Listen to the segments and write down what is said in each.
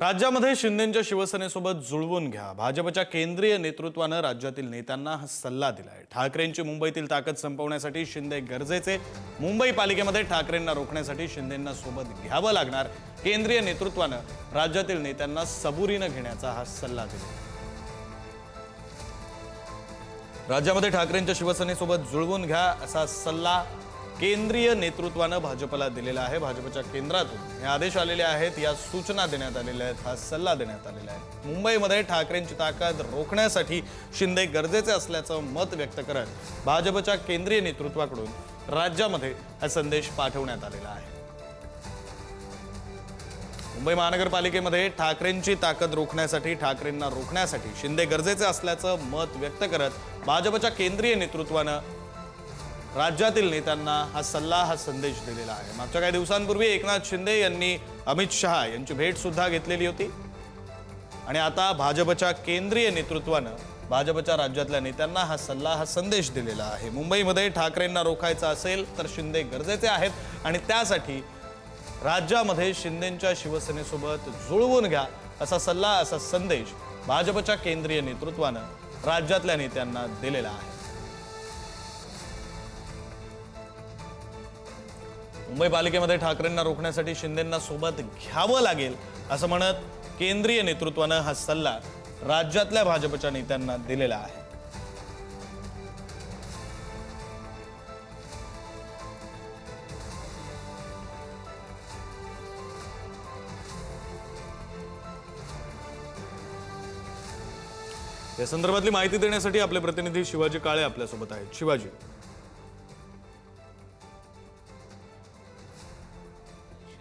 राज्यामध्ये शिंदेच्या शिवसेनेसोबत जुळवून घ्या. भाजपच्या केंद्रीय नेतृत्वानं राज्यातील नेत्यांना हा सल्ला दिलाय. ठाकरेंची मुंबईतील ताकद संपवण्यासाठी शिंदे गरजेचे. मुंबई पालिकेमध्ये ठाकरेंना रोखण्यासाठी शिंदेंना सोबत घ्यावं लागणार. केंद्रीय नेतृत्वानं राज्यातील नेत्यांना सबुरीनं घेण्याचा हा सल्ला दिला राज्यामध्ये ठाकरेंच्या शिवसेनेसोबत जुळवून घ्या असा सल्ला केंद्रीय नेतृत्वानं भाजपला दिलेला आहे. भाजपच्या केंद्रातून हे आदेश आलेले आहेत. या सूचना देण्यात आलेल्या आहेत. हा सल्ला देण्यात आलेला आहे. मुंबईमध्ये ठाकरेंची ताकद रोखण्यासाठी शिंदे गरजेचे असल्याचं मत व्यक्त करत भाजपच्या केंद्रीय नेतृत्वाकडून राज्यामध्ये हा संदेश पाठवण्यात आलेला आहे. मुंबई महानगरपालिकेमध्ये ठाकरेंची ताकद रोखण्यासाठी ठाकरेंना रोखण्यासाठी शिंदे गरजेचे असल्याचं मत व्यक्त करत भाजपच्या केंद्रीय नेतृत्वानं राज्यातील नेत्यांना हा सल्ला हा संदेश दिलेला आहे. मागच्या काही दिवसांपूर्वी एकनाथ शिंदे यांनी अमित शहा यांची भेटसुद्धा घेतलेली होती. आणि आता भाजपच्या केंद्रीय नेतृत्वानं भाजपच्या राज्यातल्या नेत्यांना हा सल्ला हा संदेश दिलेला आहे. मुंबईमध्ये ठाकरेंना रोखायचा असेल तर शिंदे गरजेचे आहेत आणि त्यासाठी राज्यामध्ये शिंदेंच्या शिवसेनेसोबत जुळवून घ्या असा सल्ला असा संदेश भाजपच्या केंद्रीय नेतृत्वानं राज्यातल्या नेत्यांना दिलेला आहे. मुंबई पालिकेमध्ये ठाकरेंना रोखण्यासाठी शिंदेंना सोबत घ्यावं लागेल असं म्हणत केंद्रीय नेतृत्वानं हा सल्ला राज्यातल्या भाजपच्या नेत्यांना दिलेला आहे. या संदर्भातली माहिती देण्यासाठी आपले प्रतिनिधी शिवाजी काळे आपल्यासोबत आहेत. शिवाजी.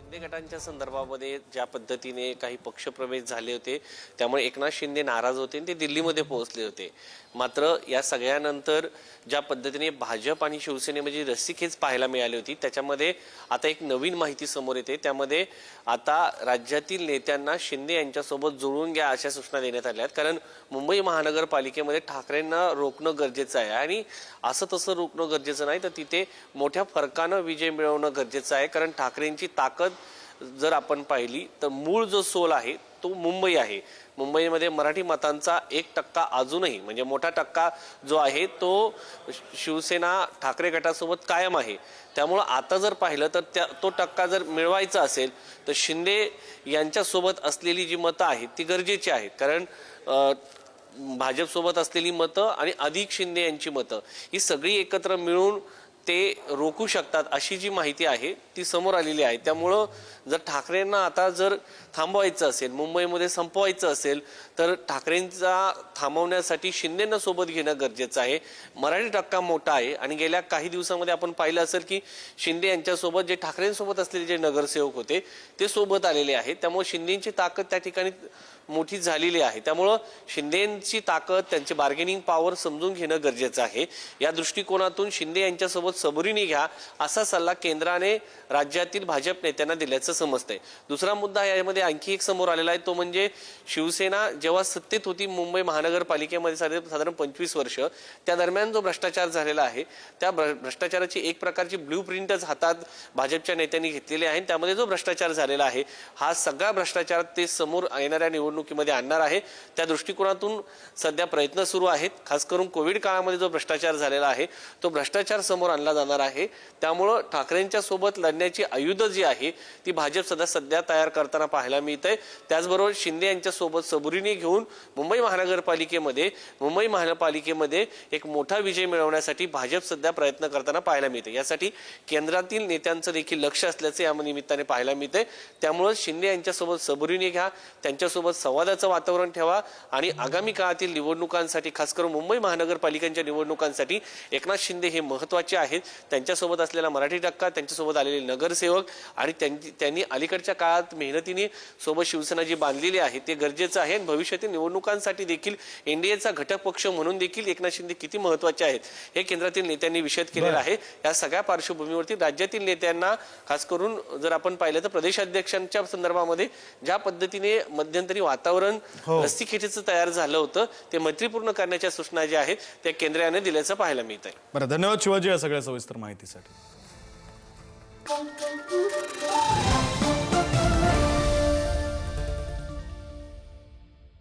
शिंदे गटांच्या संदर्भामध्ये ज्या पद्धतीने काही पक्षप्रवेश झाले होते त्यामुळे एकनाथ शिंदे नाराज होते आणि ते दिल्लीमध्ये पोहोचले होते. मात्र या सगळ्यानंतर ज्या पद्धतीने भाजप आणि शिवसेनेमध्ये रस्सीखेच पाहायला मिळाली होती त्याच्यामध्ये आता एक नवीन माहिती समोर येते. त्यामध्ये आता राज्यातील नेत्यांना शिंदे यांच्यासोबत जुळून घ्या अशा सूचना देण्यात आल्या आहेत. कारण मुंबई महानगरपालिकेमध्ये ठाकरेंना रोखणं गरजेचं आहे आणि असं तसं रोखणं गरजेचं नाही तर तिथे मोठ्या फरकानं विजय मिळवणं गरजेचं आहे. कारण ठाकरेंची ताकद जर आपण पाहिली तर मूळ जो सोल आहे तो मुंबई आहे. मुंबईमध्ये मराठी मतांचा एक टक्का अजूनही म्हणजे मोठा टक्का जो आहे तो शिवसेना ठाकरे गटासोबत कायम आहे. त्यामुळं आता जर पाहिलं तर त्या तो टक्का जर मिळवायचा असेल तर शिंदे यांच्यासोबत असलेली जी मतं आहेत ती गरजेची आहेत. कारण भाजपसोबत असलेली मतं आणि अधिक शिंदे यांची मतं ही सगळी एकत्र मिळून ते रोखू शकतात अशी जी माहिती आहे ती समोर आलेली आहे. त्यामुळं जर ठाकरेंना आता जर थांबवायचं असेल मुंबईमध्ये संपवायचं असेल तर ठाकरेंचा थांबवण्यासाठी शिंदेंना सोबत घेणं गरजेचं आहे. मराठी टक्का मोठा आहे आणि गेल्या काही दिवसामध्ये आपण पाहिलं असेल की शिंदे यांच्यासोबत जे ठाकरेंसोबत असलेले जे नगरसेवक होते ते सोबत आलेले आहेत. त्यामुळे शिंदेची ताकद त्या ठिकाणी मोठी झालेली आहे. त्यामुळं शिंदेची ताकद त्यांची बार्गेनिंग पॉवर समजून घेणं गरजेचं आहे. या दृष्टिकोनातून शिंदे यांच्यासोबत सबुरीने घ्या असा सल्ला केंद्राने राज्यातील भाजप नेत्यांना दिल्याचं समजतंय. दुसरा मुद्दा यामध्ये आणखी एक समोर आलेला आहे तो म्हणजे शिवसेना जेव्हा सत्तेत होती मुंबई महानगरपालिकेमध्ये साधे- साधारण पंचवीस वर्ष त्या दरम्यान जो भ्रष्टाचार झालेला आहे त्या भ्र- भ्रष्टाचाराची एक प्रकारची ब्ल्यू प्रिंटच हातात भाजपच्या नेत्यांनी घेतलेली आहे आणि त्यामध्ये जो भ्रष्टाचार झालेला आहे हा सगळा भ्रष्टाचार ते समोर येणाऱ्या निवडणुकीमध्ये आणणार आहे. त्या दृष्टिकोनातून सध्या प्रयत्न सुरू आहेत. खास करून कोविड काळामध्ये जो भ्रष्टाचार झालेला आहे तो भ्रष्टाचार समोर आणला जाणार आहे. त्यामुळं ठाकरेंच्या सोबत लढण्याची आयुध जी आहे ती भाजप सध्या सध्या तयार करताना पाहायला मिळतंय. त्याचबरोबर शिंदे यांच्यासोबत सबुरीने घेऊन मुंबई महानगरपालिकेमध्ये मुंबई महानगरपालिकेमध्ये एक मोठा विजय मिळवण्यासाठी भाजप सध्या प्रयत्न करताना पाहायला मिळते यासाठी केंद्रातील नेत्यांचं देखील लक्ष असल्याचे या निमित्ताने पाहायला मिळते त्यामुळं शिंदे यांच्यासोबत सबुरीने घ्या त्यांच्यासोबत संवादाचं वातावरण ठेवा आणि आगामी काळातील निवडणुकांसाठी खास करून मुंबई महानगरपालिकांच्या निवडणुकांसाठी एकनाथ शिंदे हे महत्त्वाचे आहेत. त्यांच्यासोबत असलेला मराठी टक्का त्यांच्यासोबत आलेले नगरसेवक आणि त्यांची त्यांनी अलीकडच्या काळात मेहनतीने सोबत शिवसेना जी बांधलेली आहे ते गरजेचं आहे. आणि भविष्यातील निवडणुकांसाठी देखील एनडीएचा घटक पक्ष म्हणून देखील एकनाथ शिंदे किती महत्त्वाचे आहेत हे केंद्रातील नेत्यांनी विषद केलेलं आहे. या सगळ्या पार्श्वभूमीवरती राज्यातील नेत्यांना खास करून जर आपण पाहिलं तर प्रदेशाध्यक्षांच्या संदर्भामध्ये ज्या पद्धतीने मध्यंतरी वातावरण हो. रस्सीखेचीचं तयार झालं होतं. ते मैत्रीपूर्ण करण्याच्या सूचना ज्या आहेत त्या केंद्राने दिल्याचं पाहायला मिळत आहे बरं धन्यवाद शिवाजी या सगळ्या सविस्तर माहितीसाठी.